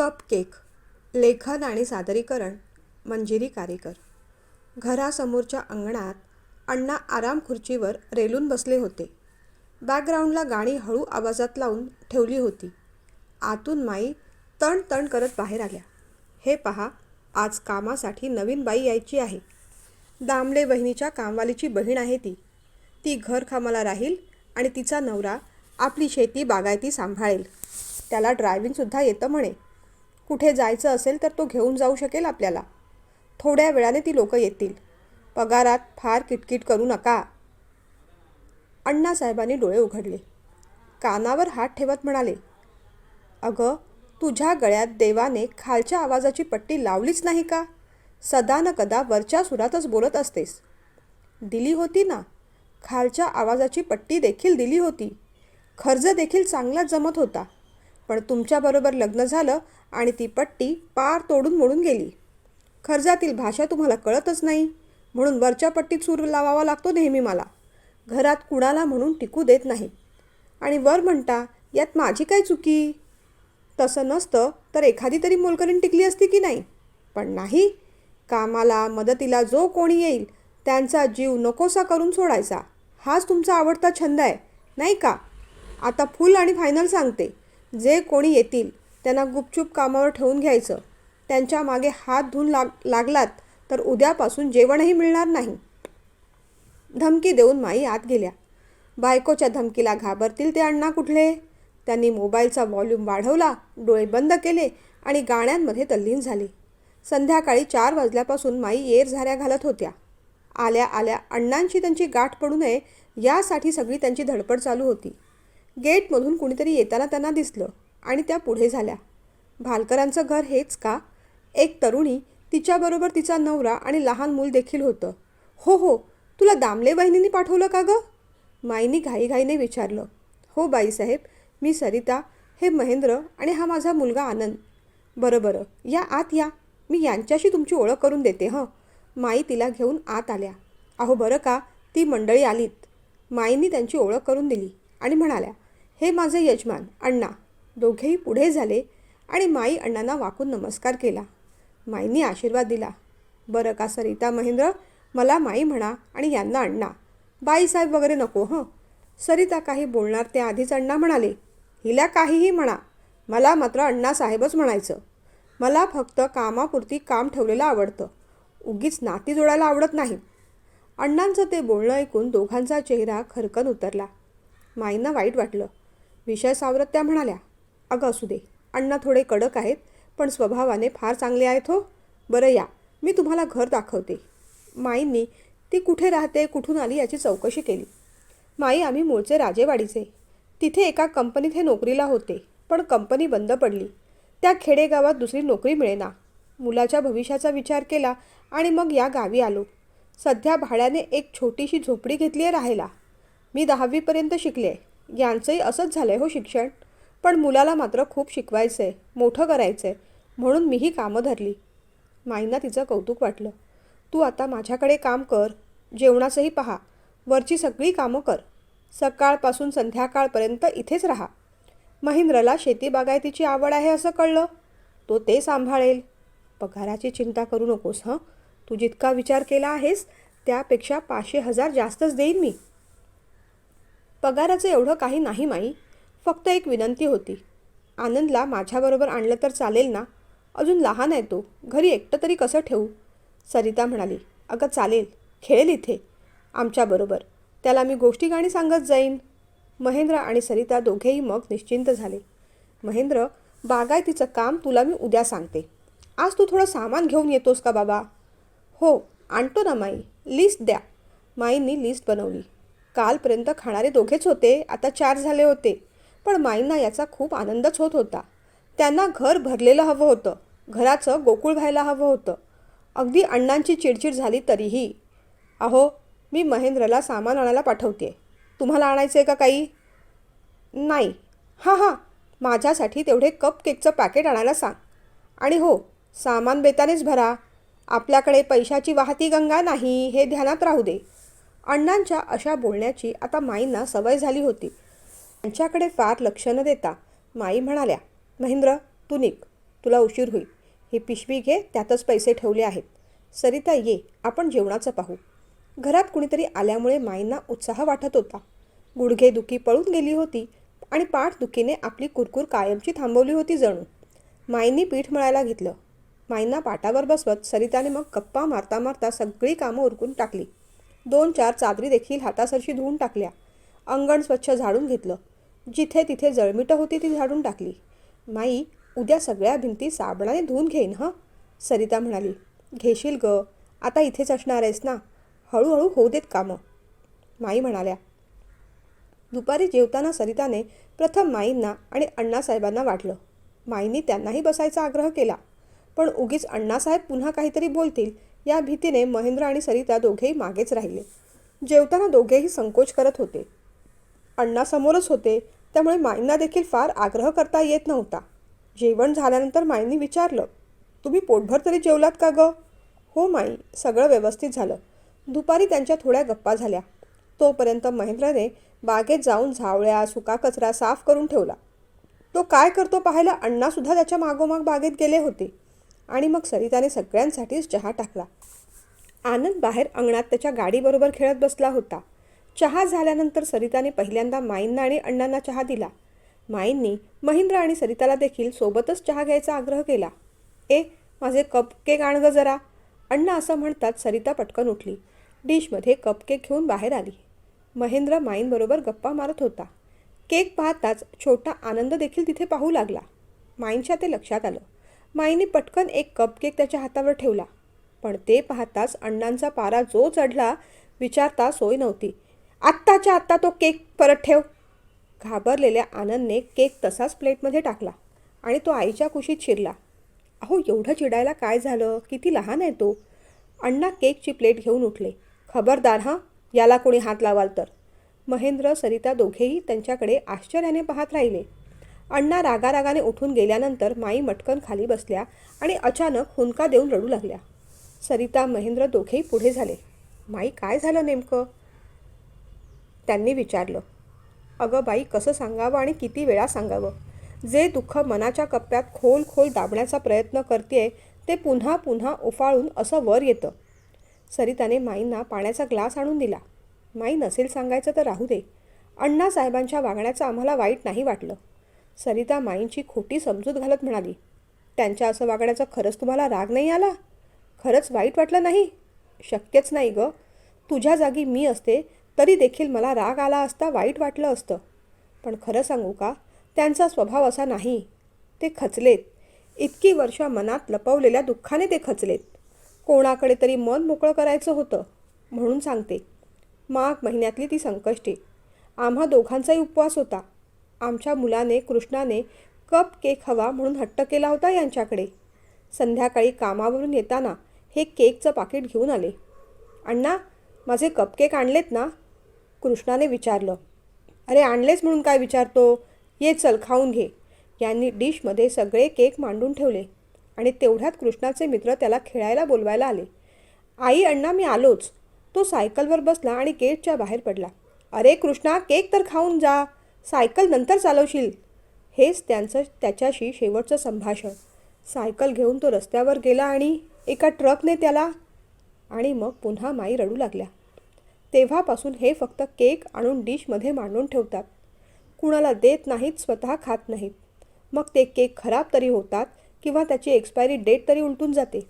Cup cake लेखन आणि सादरीकरण मंजिरी कारेकर. घरासमोरच्या अंगणात अण्णा आराम खुर्चीवर रेलून बसले होते. बॅकग्राऊंडला गाणी हळू आवाजात लावून ठेवली होती. आतून माई तण तण करत बाहेर आल्या. हे पहा आज कामासाठी नवीन बाई यायची आहे. दामले बहिणीच्या कामवालीची बहीण आहे ती. ती घरकामाला राहील आणि तिचा नवरा आपली शेती बागायती सांभाळेल. त्याला ड्रायव्हिंगसुद्धा येतं म्हणे. कुठे जायचं असेल तर तो घेऊन जाऊ शकेल आपल्याला. थोड्या वेळाने ती लोकं येतील. पगारात फार किटकिट करू नका. अण्णासाहेबांनी डोळे उघडले. कानावर हात ठेवत म्हणाले अगं तुझ्या गळ्यात देवाने खालच्या आवाजाची पट्टी लावलीच नाही का? सदान कदा वरच्या सुरातच बोलत असतेस. दिली होती ना? खालच्या आवाजाची पट्टी देखील दिली होती. खर्च देखील चांगला जमत होता. पण तुमच्याबरोबर लग्न झालं आणि ती पट्टी पार तोडून मोडून गेली. खर्जातील भाषा तुम्हाला कळतच नाही. म्हणून वरच्या पट्टीत सूर लावावा लागतो नेहमी मला. घरात कुणाला म्हणून टिकू देत नाही. आणि वर म्हणता यात माझी काय चुकी? तसं नसतं तर एखादी तरी मोलकरीण टिकली असती की नाही? पण नाही. कामाला मदतीला जो कोणी येईल त्यांचा जीव नकोसा करून सोडायचा. हाच तुमचा आवडता छंद आहे नाही का? आता फुल आणि फायनल सांगते. जे कोणी येतील त्यांना गुपचूप कामावर ठेवून घ्यायचं. त्यांच्या मागे हात धुवून लाग लागलात तर उद्यापासून जेवणही मिळणार नाही. धमकी देऊन माई आत गेल्या. बायकोच्या धमकीला घाबरतील ते अण्णा कुठले? त्यांनी मोबाईलचा व्हॉल्यूम वाढवला डोळे बंद केले आणि गाण्यांमध्ये तल्लीन झाले. संध्याकाळी चार वाजल्यापासून माई येर झाऱ्या घालत होत्या. आल्या आल्या अण्णांशी त्यांची गाठ पडू नये यासाठी सगळी त्यांची धडपड चालू होती. गेटमधून कुणीतरी येताना त्यांना दिसलं आणि त्या पुढे झाल्या. भालकरांचं घर हेच का? एक तरुणी तिच्याबरोबर तिचा नवरा आणि लहान मूल देखील होतं. हो हो तुला दामले बहिणींनी पाठवलं का गं? माईनी घाईघाईने विचारलं. हो बाईसाहेब मी सरिता हे महेंद्र आणि हा माझा मुलगा आनंद. बरं बरं या आत या. मी यांच्याशी तुमची ओळख करून देते हं. माई तिला घेऊन आत आल्या. अहो बरं का ती मंडळी आलीत. माईंनी त्यांची ओळख करून दिली. आणि म्हणाल्या हे माझे यजमान अण्णा. दोघेही पुढे झाले आणि माई अण्णांना वाकून नमस्कार केला. माईंनी आशीर्वाद दिला. बरं का सरिता महेंद्र? मला माई म्हणा आणि यांना अण्णा. बाईसाहेब वगैरे नको हं? सरिता काही बोलणार ते आधीच अण्णा म्हणाले. हिला काहीही म्हणा. मला मात्र अण्णासाहेबच म्हणायचं. मला फक्त कामापुरती काम ठेवलेलं आवडतं. उगीच नाती जोडायला आवडत नाही. अण्णांचं ते बोलणं ऐकून दोघांचा चेहरा खरकन उतरला. माईंना वाईट वाटलं. विषय सावरत त्या म्हणाल्या अगं असू दे अण्णा थोडे कडक आहेत पण स्वभावाने फार चांगले आहेत हो. बरं या मी तुम्हाला घर दाखवते. माईंनी ती कुठे राहते कुठून आली याची चौकशी केली. माई आम्ही मूळचे राजेवाडीचे. तिथे एका कंपनीत हे नोकरीला होते पण कंपनी बंद पडली. त्या खेडेगावात दुसरी नोकरी मिळेना. मुलाच्या भविष्याचा विचार केला आणि मग या गावी आलो. सध्या भाड्याने एक छोटीशी झोपडी घेतली आहे राहायला. मी दहावीपर्यंत शिकले. यांचंही असंच झालं आहे हो शिक्षण. पण मुलाला मात्र खूप शिकवायचं आहे मोठं करायचं आहे म्हणून मीही कामं धरली. माईंना तिचं कौतुक वाटलं. तू आता माझ्याकडे काम कर जेवणाचंही पहा वरची सगळी कामं कर. सकाळपासून संध्याकाळपर्यंत इथेच राहा. महेंद्रला शेती बागायतीची आवड आहे असं कळलं. तो ते सांभाळेल. पगाराची चिंता करू नकोस हं? तू जितका विचार केला आहेस त्यापेक्षा पाचशे हजार जास्तच देईन मी. पगाराचं एवढं काही नाही माई. फक्त एक विनंती होती. आनंदला माझ्याबरोबर आणलं तर चालेल ना? अजून लहान आहे तो. घरी एकटं तरी कसं ठेवू? सरिता म्हणाली अगं चालेल. खेळेल इथे. आमच्याबरोबर त्याला मी गोष्टी गाणी सांगत जाईन. महेंद्र आणि सरिता दोघेही मग निश्चिंत झाले. महेंद्र बागायतीचं काम तुला मी उद्या सांगते. आज तू थोडं सामान घेऊन येतोस का बाबा? हो आणतो ना माई. लिस्ट द्या. माईंनी लिस्ट बनवली. कालपर्यंत खाणारे दोघेच होते आता चार झाले होते. पण माईंना याचा खूप आनंदच होत होता. त्यांना घर भरलेलं हवं होतं. घराचं गोकुळ व्हायला हवं होतं. अगदी अण्णांची चिडचिड झाली तरीही. अहो मी महेंद्रला सामान आणायला पाठवते. तुम्हाला आणायचं आहे का काही? नाही. हां हां. माझ्यासाठी तेवढे कप केकचं पॅकेट आणायला सांग. आणि हो सामान बेतानेच भरा. आपल्याकडे पैशाची वाहती गंगा नाही हे ध्यानात राहू दे. अण्णांच्या अशा बोलण्याची आता माईंना सवय झाली होती. त्यांच्याकडे फार लक्ष न देता माई म्हणाल्या महेंद्र तू निघ. तुला उशीर होईल. ही पिशवी घे त्यातच पैसे ठेवले आहेत. सरिता ये. आपण जेवणाचं पाहू. घरात कुणीतरी आल्यामुळे माईंना उत्साह वाटत होता. गुडघे दुखी पळून गेली होती आणि पाठदुखीने आपली कुरकुर कायमची थांबवली होती जणू. माईंनी पीठ मळायला घेतलं. माईंना पाटावर बसवत सरिताने मग गप्पा मारता मारता सगळी कामं उरकून टाकली. दोन चार चादरी देखील हातासरशी धुवून टाकल्या. अंगण स्वच्छ झाडून घेतलं. जिथे तिथे जळमिटं होती ती झाडून टाकली. माई उद्या सगळ्या भिंती साबणाने धुवून घेईन हं? सरिता म्हणाली. घेशील ग. आता इथेच असणार आहेस ना? हळूहळू होऊ देत कामं. माई म्हणाल्या. दुपारी जेवताना सरिताने प्रथम माईंना आणि अण्णासाहेबांना वाटलं. माईंनी त्यांनाही बसायचा आग्रह केला. पण उगीच अण्णासाहेब पुन्हा काहीतरी बोलतील या भीतीने महेंद्र आणि सरिता दोघेही मागेच राहिले. जेवताना दोघेही संकोच करत होते. अण्णा समोरच होते त्यामुळे माईंना देखील फार आग्रह करता येत नव्हता. जेवण झाल्यानंतर माईंनी विचारलं तुम्ही पोटभर तरी जेवलात का गं? हो माई सगळं व्यवस्थित झालं. दुपारी त्यांच्या थोड्या गप्पा झाल्या. तोपर्यंत महेंद्रने बागेत जाऊन झावळ्या सुका कचरा साफ करून ठेवला. तो काय करतो पाहायला अण्णासुद्धा त्याच्या मागोमाग बागेत गेले होते. आणि मग सरिताने सगळ्यांसाठीच चहा टाकला. आनंद बाहेर अंगणात त्याच्या गाडीबरोबर खेळत बसला होता. चहा झाल्यानंतर सरिताने पहिल्यांदा माईंना आणि अण्णांना चहा दिला. माईंनी महेंद्र आणि सरिताला देखील सोबतच चहा घ्यायचा आग्रह केला. ए माझे कपकेक आण गं जरा. अण्णा असं म्हणतात सरिता पटकन उठली. डिशमध्ये कपकेक घेऊन बाहेर आली. महेंद्र माईंबरोबर गप्पा मारत होता. केक पाहताच छोटा आनंद देखील तिथे पाहू लागला. माईंच्या ते लक्षात आलं. माईने पटकन एक कपकेक त्याच्या हातावर ठेवला. पण ते पाहताच अण्णांचा पारा जो चढला विचारता सोय नव्हती. आत्ताच्या आत्ता तो केक परत ठेव. घाबरलेल्या आनंदने केक तसाच प्लेटमध्ये टाकला आणि तो आईच्या कुशीत शिरला. अहो एवढं चिडायला काय झालं? किती लहान आहे तो. अण्णा केकची प्लेट घेऊन उठले. खबरदार हां याला कोणी हात लावाल तर. महेंद्र सरिता दोघेही त्यांच्याकडे आश्चर्याने पाहत राहिले. अण्णा रागारागाने उठून गेल्यानंतर माई मटकन खाली बसल्या आणि अचानक हुंका देऊन रडू लागल्या. सरिता महेंद्र दोघेही पुढे झाले. माई काय झालं नेमकं? त्यांनी विचारलं. अगं बाई कसं सांगावं आणि किती वेळा सांगावं? जे दुःख मनाच्या कप्प्यात खोल खोल दाबण्याचा प्रयत्न करते ते पुन्हा पुन्हा उफाळून असं वर येतं. सरिताने माईंना पाण्याचा ग्लास आणून दिला. माई नसेल सांगायचं तर राहू दे. अण्णासाहेबांच्या वागण्याचं आम्हाला वाईट नाही वाटलं. सरिता माईंची खोटी समजूत घालत म्हणाली त्यांच्या असं वागण्याचा खरंच तुम्हाला राग नाही आला? खरंच वाईट वाटलं नाही? शक्यच नाही गं. तुझ्या जागी मी असते तरी देखील मला राग आला असता वाईट वाटलं असतं. पण खरं सांगू का त्यांचा स्वभाव असा नाही. ते खचलेत. इतकी वर्ष मनात लपवलेल्या दुःखाने ते खचलेत. कोणाकडे तरी मन मोकळं करायचं होतं म्हणून सांगते. माघ महिन्यातली ती संकष्टी. आम्हा दोघांचाही उपवास होता. आमच्या मुलाने कृष्णाने कप केक हवा म्हणून हट्ट केला होता यांच्याकडे. संध्याकाळी कामावरून येताना हे केकचं पाकिट घेऊन आले. अण्णा माझे कपकेक आणलेत ना? कृष्णाने विचारलं. अरे आणलेच म्हणून काय विचारतो? ये चल खाऊन घे. यांनी डिशमध्ये सगळे केक मांडून ठेवले आणि तेवढ्यात कृष्णाचे मित्र त्याला खेळायला बोलवायला आले. आई अण्णा मी आलोच. तो सायकलवर बसला आणि गेटच्या बाहेर पडला. अरे कृष्णा केक तर खाऊन जा. सायकल नंतर चालवशील? हेच त्यांचं त्याच्याशी शेवटचं संभाषण. सायकल घेऊन तो रस्त्यावर गेला आणि एका ट्रकने त्याला आणि मग पुन्हा माई रडू लागल्या. तेव्हापासून हे फक्त केक आणून डिशमध्ये मांडून ठेवतात. कुणाला देत नाहीत स्वतः खात नाहीत. मग ते केक खराब तरी होतात किंवा त्याची एक्सपायरी डेट तरी उलटून जाते.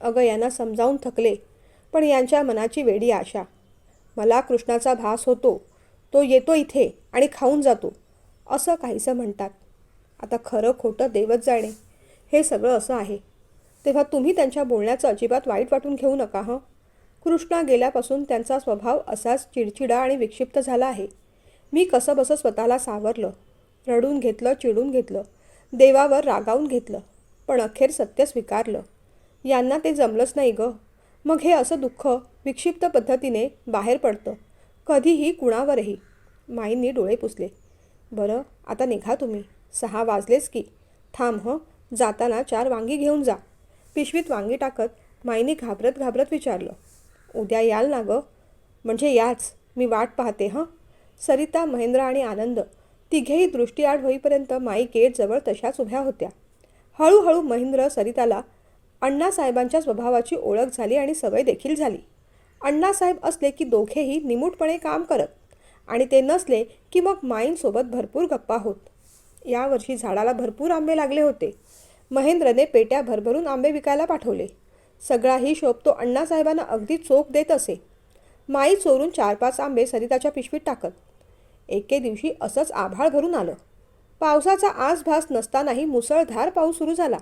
अगं यांना समजावून थकले पण यांच्या मनाची वेडी आशा. मला कृष्णाचा भास होतो. तो येतो इथे आणि खाऊन जातो. असं काहीसं म्हणतात. आता खरं खोटं देवच जाणे. हे सगळं असं आहे. तेव्हा तुम्ही त्यांच्या बोलण्याचं अजिबात वाईट वाटून घेऊ नका हं? कृष्णा गेल्यापासून त्यांचा स्वभाव असाच चिडचिडा आणि विक्षिप्त झाला आहे. मी कसं बसं स्वतःला सावरलं. रडून घेतलं चिडून घेतलं. देवावर रागावून घेतलं. पण अखेर सत्य स्वीकारलं. यांना ते जमलंच नाही गं. मग हे असं दुःख विक्षिप्त पद्धतीने बाहेर पडतं. कधीही कुणावरही. माईंनी डोळे पुसले. बरं आता निघा तुम्ही. सहा वाजलेच की. थांब हं जाताना चार वांगी घेऊन जा. पिशवीत वांगी टाकत माईने घाबरत घाबरत विचारलं. उद्या याल ना गं? म्हणजे याच. मी वाट पाहते हं. सरिता महेंद्र आणि आनंद तिघेही दृष्टीआड होईपर्यंत माई गेटजवळ तशाच उभ्या होत्या. हळूहळू महेंद्र सरिताला अण्णासाहेबांच्या स्वभावाची ओळख झाली आणि सवय देखील झाली. अण्णासाहेब असले की दोघेही निमूटपणे काम करत आणि ते नसले की मग माईंसोबत भरपूर गप्पा होत. यावर्षी झाडाला भरपूर आंबे लागले होते. महेंद्रने पेट्या भरभरून आंबे विकायला पाठवले. सगळा शोभ तो अण्णासाहेबांना अगदी चोख देत असे. माई चोरून चार पाच आंबे सरिताच्या पिशवीत टाकत. एके दिवशी असंच आभाळ भरून आलं. पावसाचा आसभास नसतानाही मुसळधार पाऊस सुरू झाला.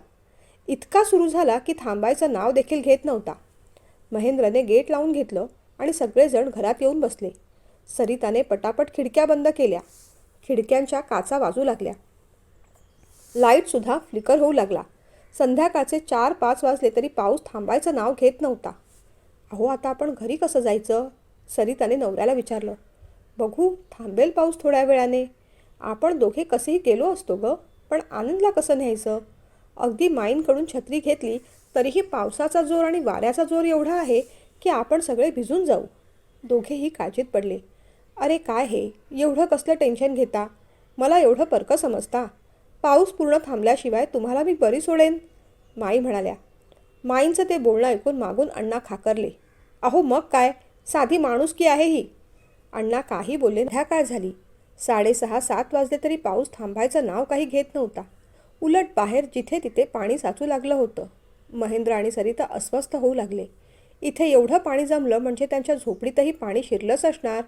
इतका सुरू झाला की थांबायचं नाव देखील घेत नव्हता. महेंद्रने गेट लावून घेतलं आणि सगळेजण घरात येऊन बसले. सरिताने पटापट खिडक्या बंद केल्या. खिडक्यांच्या काचा वाजू लागल्या. लाईटसुद्धा फ्लिकर होऊ लागला. संध्याकाळचे चार पाच वाजले तरी पाऊस थांबायचं नाव घेत नव्हता. अहो आता आपण घरी कसं जायचं? सरिताने नवऱ्याला विचारलं. बघू थांबेल पाऊस थोड्या वेळाने. आपण दोघे कसेही गेलो असतो ग पण आनंदला कसं न्यायचं? अगदी माईंकडून छत्री घेतली तरीही पावसाचा जोर आणि वाऱ्याचा जोर एवढा आहे की आपण सगळे भिजून जाऊ. दोघेही काळजीत पडले. अरे काय हे? एवढं कसलं टेन्शन घेता? मला एवढं परकं समजता? पाऊस पूर्ण थांबल्याशिवाय तुम्हाला मी बरी सोडेन? माई म्हणाल्या. माईंचं ते बोलणं ऐकून मागून अण्णा खाकरले. अहो मग काय? साधी माणूस की आहे ही? अण्णा काही बोलले ह्या काय झाली? साडेसहा सात वाजले तरी पाऊस थांबायचं नाव काही घेत नव्हता. उलट बाहेर जिथे तिथे पाणी साचू लागलं होतं. महेंद्र आणि सरिता अस्वस्थ होऊ लागले. इथे एवढं पाणी जमलं म्हणजे त्यांच्या झोपडीतही पाणी शिरलंच असणार.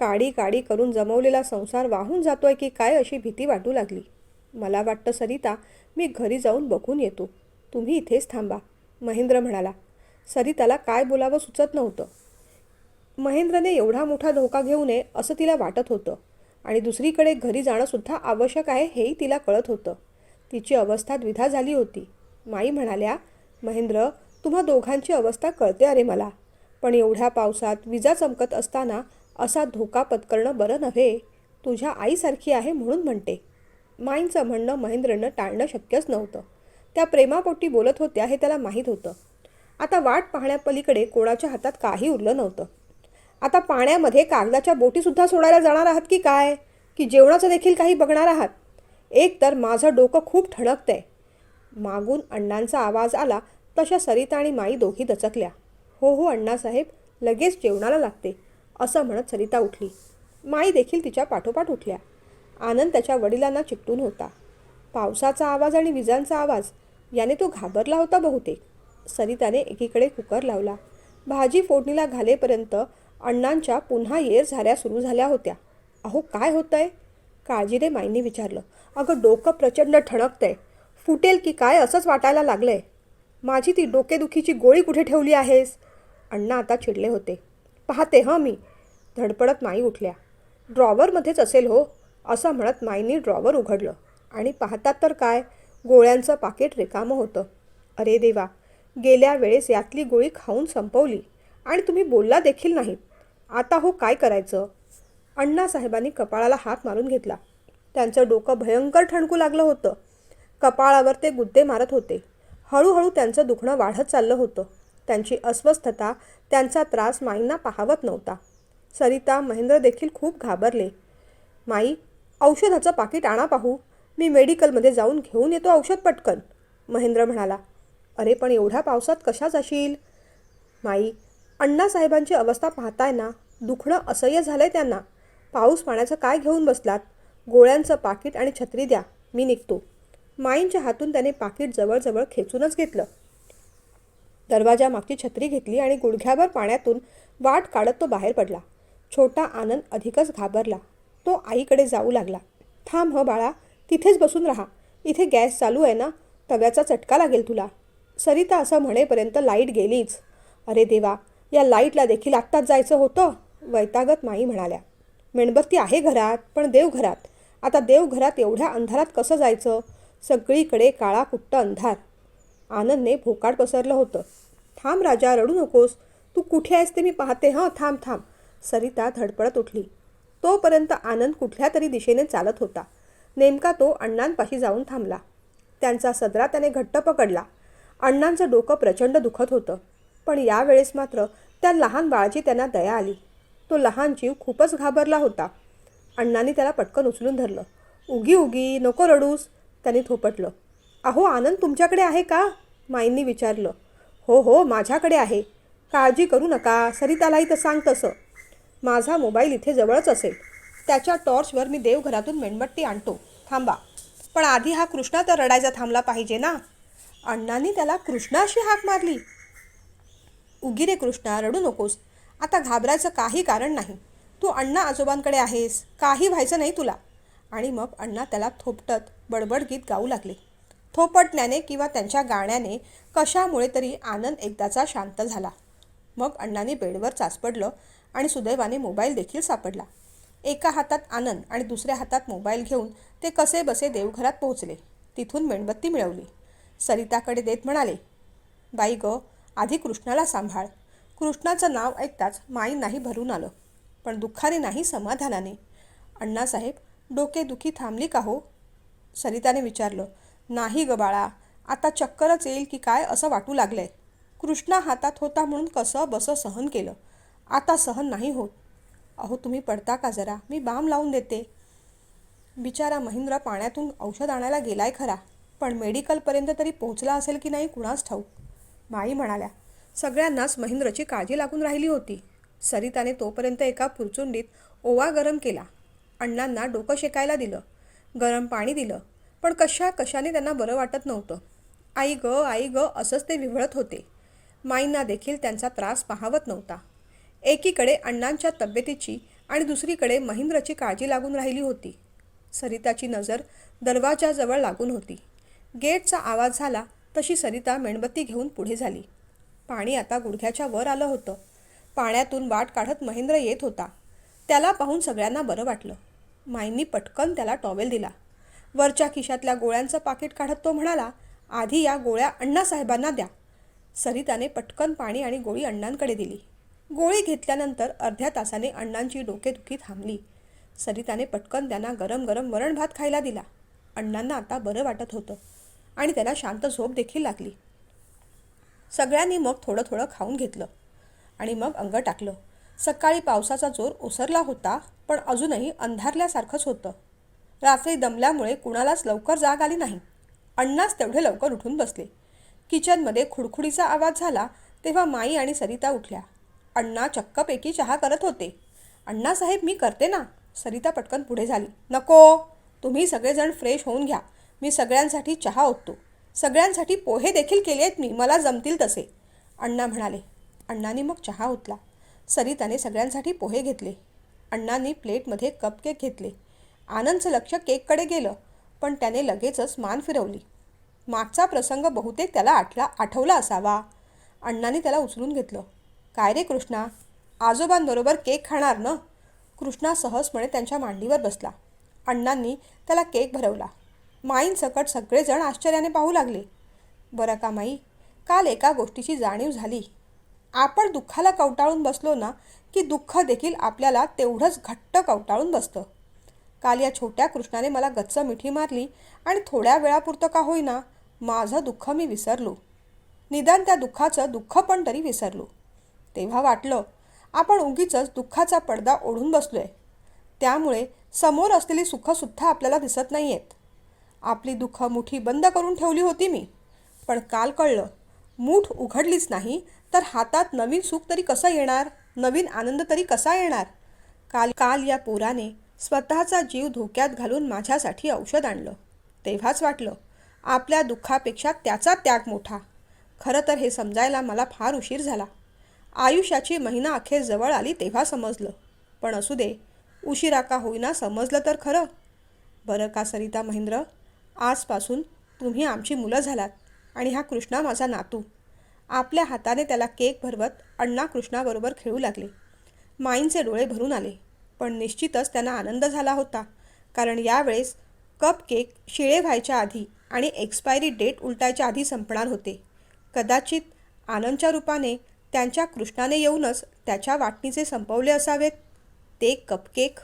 काडी काडी करून जमवलेला संसार वाहून जातोय की काय अशी भीती वाटू लागली. मला वाटतं सरिता मी घरी जाऊन बघून येतो. तुम्ही इथेच थांबा महेंद्र म्हणाला. सरिताला काय बोलावं सुचत नव्हतं. महेंद्रने एवढा मोठा धोका घेऊ नये असं तिला वाटत होतं. आणि दुसरीकडे घरी जाणंसुद्धा आवश्यक आहे हेही तिला कळत होतं. तिची अवस्था द्विधा झाली होती. माई म्हणाल्या महेंद्र तुम्हा दोघांची अवस्था कळते अरे मला. पण एवढ्या पावसात विजा चमकत असताना असा धोका पत्करणं बरं नव्हे. तुझ्या आईसारखी आहे म्हणून म्हणते. माईंचं म्हणणं महेंद्रनं टाळणं शक्यच नव्हतं. त्या प्रेमापोटी बोलत होत्या हे त्याला माहीत होतं. आता वाट पाहण्यापलीकडे कोणाच्या हातात काही उरलं नव्हतं. आता पाण्यामध्ये कागदाच्या बोटीसुद्धा सोडायला जाणार आहात की काय? की जेवणाचं देखील काही बघणार आहात? एक तर माझं डोकं खूप ठणकतंय. मागून अण्णांचा आवाज आला तशा सरिता आणि माई दोघी दचकल्या. हो हो अण्णासाहेब लगेच जेवणाला लागते असं म्हणत सरिता उठली. माई देखील तिच्या पाठोपाठ उठल्या. आनंद त्याच्या वडिलांना चिकटून होता. पावसाचा आवाज आणि विजांचा आवाज याने तो घाबरला होता बहुतेक. सरिताने एकीकडे कुकर लावला. भाजी फोडणीला घालेपर्यंत अण्णांच्या पुन्हा येर झाल्या सुरू झाल्या होत्या. अहो काय होतंय? काळजीने माईंनी विचारलं. अगं डोकं प्रचंड ठणकतंय. फुटेल की काय असंच वाटायला लागलं आहे माझी ती डोकेदुखीची गोळी कुठे ठेवली आहेस? अण्णा आता चिडले होते. पाहते हं मी. धडपडत माई उठल्या. ड्रॉवरमध्येच असेल हो असं म्हणत माईंनी ड्रॉवर उघडलं. आणि पाहतात तर काय? गोळ्यांचं पाकिट रिकामं होतं. अरे देवा गेल्या वेळेस यातली गोळी खाऊन संपवली. आणि तुम्ही बोलला देखील नाहीत. आता हो काय करायचं? अण्णासाहेबांनी कपाळाला हात मारून घेतला. त्यांचं डोकं भयंकर ठणकू लागलं होतं. कपाळावर ते गुद्दे मारत होते. हळूहळू त्यांचं दुखणं वाढत चाललं होतं. त्यांची अस्वस्थता त्यांचा त्रास माईंना पाहावत नव्हता. सरिता महेंद्र देखील खूप घाबरले. माई औषधाचं पाकिट आणा पाहू. मी मेडिकलमध्ये जाऊन घेऊन येतो औषध पटकन महेंद्र म्हणाला. अरे पण एवढ्या पावसात कशा जाशील? माई अण्णासाहेबांची अवस्था पाहताय ना दुखणं असह्य झालंय त्यांना. पाऊस पाण्याचं काय घेऊन बसलात? गोळ्यांचं पाकिट आणि छत्री द्या. मी निघतो. माईंच्या हातून त्याने पाकिट जवळजवळ खेचूनच घेतलं. दरवाजामागची छत्री घेतली आणि गुडघ्याभर पाण्यातून वाट काढत तो बाहेर पडला. छोटा आनंद अधिकच घाबरला. तो आईकडे जाऊ लागला. थांब ह बाळा तिथेच बसून राहा. इथे गॅस चालू आहे ना? तव्याचा चटका लागेल तुला. सरिता असं म्हणेपर्यंत लाइट गेलीच. अरे देवा या लाईटला देखील आत्ताच जायचं होतं? वैतागत माई म्हणाल्या. मेणबत्ती आहे घरात पण देव घरात आता देव घरात एवढ्या अंधारात कसं जायचं? सगळीकडे काळा कुट्ट अंधार. आनंदने भोकाड पसरलं होतं. थांब राजा रडू नकोस. तू कुठे आहेस ते मी पाहते हां? थांब थांब. सरिता धडपडत उठली. तोपर्यंत आनंद कुठल्या तरी दिशेने चालत होता. नेमका तो अण्णांपाशी जाऊन थांबला. त्यांचा सदरा त्याने घट्ट पकडला. अण्णांचं डोकं प्रचंड दुखत होतं. पण यावेळेस मात्र त्या लहान बाळाची त्यांना दया आली. तो लहान जीव खूपच घाबरला होता. अण्णांनी त्याला पटकन उचलून धरलं. उगी उगी नको रडूस. त्यांनी थोपटलं. अहो आनंद तुमच्याकडे आहे का? माईंनी विचारलं. हो हो माझ्याकडे आहे. काळजी करू नका. सरितालाही तर सांग तसं. माझा मोबाईल इथे जवळच असेल. त्याच्या टॉर्चवर मी देवघरातून मेणबत्ती आणतो. थांबा. पण आधी हा कृष्णा तर रडायचा थांबला पाहिजे ना? अण्णांनी त्याला कृष्णाशी हाक मारली. उगी रे कृष्णा रडू नकोस. आता घाबरायचं काही कारण नाही. तू अण्णा आजोबांकडे आहेस. काही व्हायचं नाही तुला. आणि मग अण्णा त्याला थोपटत बडबड गीत गाऊ लागले. थोपटण्याने किंवा त्यांच्या गाण्याने कशामुळे तरी आनंद एकदाचा शांत झाला. मग अण्णांनी बेडवर चाचपडलं आणि सुदैवाने मोबाईल देखील सापडला. एका हातात आनंद आणि दुसऱ्या हातात मोबाईल घेऊन ते कसे बसे देवघरात पोहोचले. तिथून मेणबत्ती मिळवली. सरिताकडे देत म्हणाले बाई ग आधी कृष्णाला सांभाळ. कृष्णाचं नाव ऐकताच माई नाही भरून आलं. पण दुःखाने नाही समाधानाने. अण्णासाहेब डोकेदुखी थांबली का हो? सरिताने विचारलं नाही ग बाळा आता चक्करच येईल की काय असं वाटू लागलंय. कृष्णा हातात होता म्हणून कसं बसं सहन केलं. आता सहन नाही होत. अहो तुम्ही पडता का जरा? मी बाम लावून देते. बिचारा महिंद्र पाण्यातून औषध आणायला गेलाय खरा पण मेडिकलपर्यंत तरी पोहोचला असेल की नाही कुणास ठाऊक. माई म्हणाल्या सगळ्यांनाच महिंद्रची काळजी लागून राहिली होती. सरिताने तोपर्यंत एका पुरचुंडीत ओवा गरम केला. अण्णांना डोकं शेकायला दिलं. गरम पाणी दिलं. पण कशा कशाने त्यांना बरं वाटत नव्हतं. आई ग आई ग असंच ते विव्हळत होते. माईंना देखील त्यांचा त्रास पाहावत नव्हता. एकीकडे अण्णांच्या तब्येतीची आणि दुसरीकडे महिंद्रची काळजी लागून राहिली होती. सरिताची नजर दरवाजाजवळ लागून होती. गेटचा आवाज झाला तशी सरिता मेणबत्ती घेऊन पुढे झाली. पाणी आता गुडघ्याच्या वर आलं होतं. पाण्यातून वाट काढत महेंद्र येत होता. त्याला पाहून सगळ्यांना बरं वाटलं. माईंनी पटकन त्याला टॉवेल दिला. वरच्या खिशातल्या गोळ्यांचं पाकिट काढत तो म्हणाला आधी या गोळ्या अण्णासाहेबांना द्या. सरिताने पटकन पाणी आणि गोळी अण्णांकडे दिली. गोळी घेतल्यानंतर अर्ध्या तासाने अण्णांची डोकेदुखी थांबली. सरिताने पटकन त्यांना गरम गरम वरण भात खायला दिला. अण्णांना आता बरं वाटत होतं आणि त्याला शांत झोप देखील लागली. सगळ्यांनी मग थोडं थोडं खाऊन घेतलं आणि मग अंग टाकलं. सकाळी पावसाचा जोर ओसरला होता पण अजूनही अंधारल्यासारखंच होतं. रात्री दमल्यामुळे कुणालाच लवकर जाग आली नाही. अण्णाच तेवढे लवकर उठून बसले. किचनमध्ये खुडखुडीचा आवाज झाला तेव्हा माई आणि सरिता उठल्या. अण्णा चक्कपैकी चहा करत होते. अण्णासाहेब मी करते ना. सरिता पटकन पुढे झाली. नको. तुम्ही सगळेजण फ्रेश होऊन घ्या. मी सगळ्यांसाठी चहा ओततो. सगळ्यांसाठी पोहे देखील केले आहेत मी. मला जमतील तसे. अण्णा म्हणाले. अण्णांनी मग चहा ओतला. सरिताने सगळ्यांसाठी पोहे घेतले. अण्णांनी प्लेटमध्ये कपकेक घेतले. आनंदचं लक्ष केककडे गेलं पण त्याने लगेचच मान फिरवली. मागचा प्रसंग बहुतेक त्याला आठला आठवला असावा. अण्णांनी त्याला उचलून घेतलं. काय रे कृष्णा? आजोबांबरोबर केक खाणार ना? कृष्णा सहजपणे त्यांच्या मांडीवर बसला. अण्णांनी त्याला केक भरवला. माईंसकट सगळेजण आश्चर्याने पाहू लागले. बरं का माई? काल एका गोष्टीची जाणीव झाली. आपण दुःखाला कवटाळून बसलो ना की दुःख देखील आपल्याला तेवढंच घट्ट कवटाळून बसतं. काल या छोट्या कृष्णाने मला गच्च मिठी मारली आणि थोड्या वेळापुरतं का होईना माझं दुःख मी विसरलो. निदान त्या दुःखाचं दुःख पण तरी विसरलो. तेव्हा वाटलं आपण उगीच दुःखाचा पडदा ओढून बसलो आहे त्यामुळे समोर असलेली सुखसुद्धा आपल्याला दिसत नाही आहेत आपली दुःख मुठी बंद करून ठेवली होती मी. पण काल कळलं मूठ उघडलीच नाही तर हातात नवीन सुख तरी कसं येणार? नवीन आनंद तरी कसा येणार? काल काल या पोराने स्वतःचा जीव धोक्यात घालून माझ्यासाठी औषध आणलं. तेव्हाच वाटलं आपल्या दुःखापेक्षा त्याचा त्याग मोठा. खरं तर हे समजायला मला फार उशीर झाला. आयुष्याची महिना अखेर जवळ आली तेव्हा समजलं. पण असू दे उशिरा का होईना समजलं तर खरं. बरं का सरिता महेंद्र आजपासून तुम्ही आमची मुलं झालात. आणि हा कृष्णा माझा नातू. आपल्या हाताने त्याला केक भरवत अण्णा कृष्णाबरोबर खेळू लागले. माईंचे डोळे भरून आले पण निश्चितच त्यांना आनंद झाला होता कारण यावेळेस कप केक शिळे व्हायच्या आधी आणि एक्सपायरी डेट उलटायच्या आधी संपणार होते. कदाचित आनंदच्या रूपाने त्यांच्या कृष्णाने येऊनच त्याच्या वाटणीचे संपवले असावेत. ते कपकेक